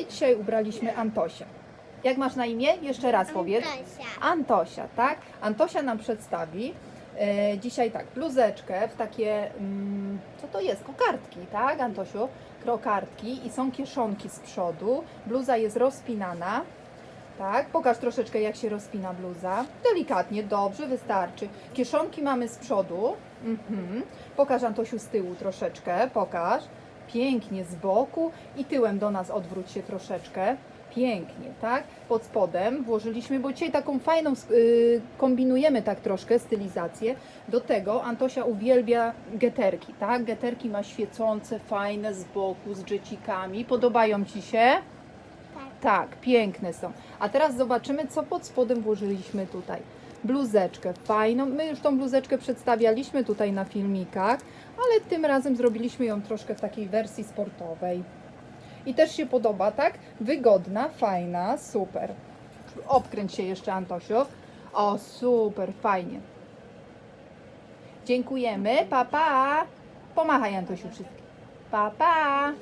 I dzisiaj ubraliśmy Antosię. Jak masz na imię? Jeszcze raz powiedz. Antosia. Antosia, tak? Antosia nam przedstawi e, dzisiaj tak, bluzeczkę w takie, mm, co to jest? Kokardki, tak Antosiu? Krokardki i są kieszonki z przodu. Bluza jest rozpinana. Tak, pokaż troszeczkę jak się rozpina bluza. Delikatnie, dobrze, wystarczy. Kieszonki mamy z przodu. Mhm. Pokaż Antosiu z tyłu troszeczkę, pokaż. Pięknie z boku i tyłem do nas odwróć się troszeczkę. Pięknie, tak? Pod spodem włożyliśmy, bo dzisiaj taką fajną y, kombinujemy tak troszkę stylizację. Do tego Antosia uwielbia geterki, tak? Geterki ma świecące, fajne z boku, z dżecikami. Podobają Ci się? Tak. Tak, piękne są. A teraz zobaczymy, co pod spodem włożyliśmy tutaj. Bluzeczkę fajną. My już tą bluzeczkę przedstawialiśmy tutaj na filmikach, ale tym razem zrobiliśmy ją troszkę w takiej wersji sportowej. I też się podoba, tak? Wygodna, fajna, super. Obkręć się jeszcze, Antosiu. O, super, fajnie. Dziękujemy. Pa, pa. Pomachaj, Antosiu, wszystkim. Pa, pa.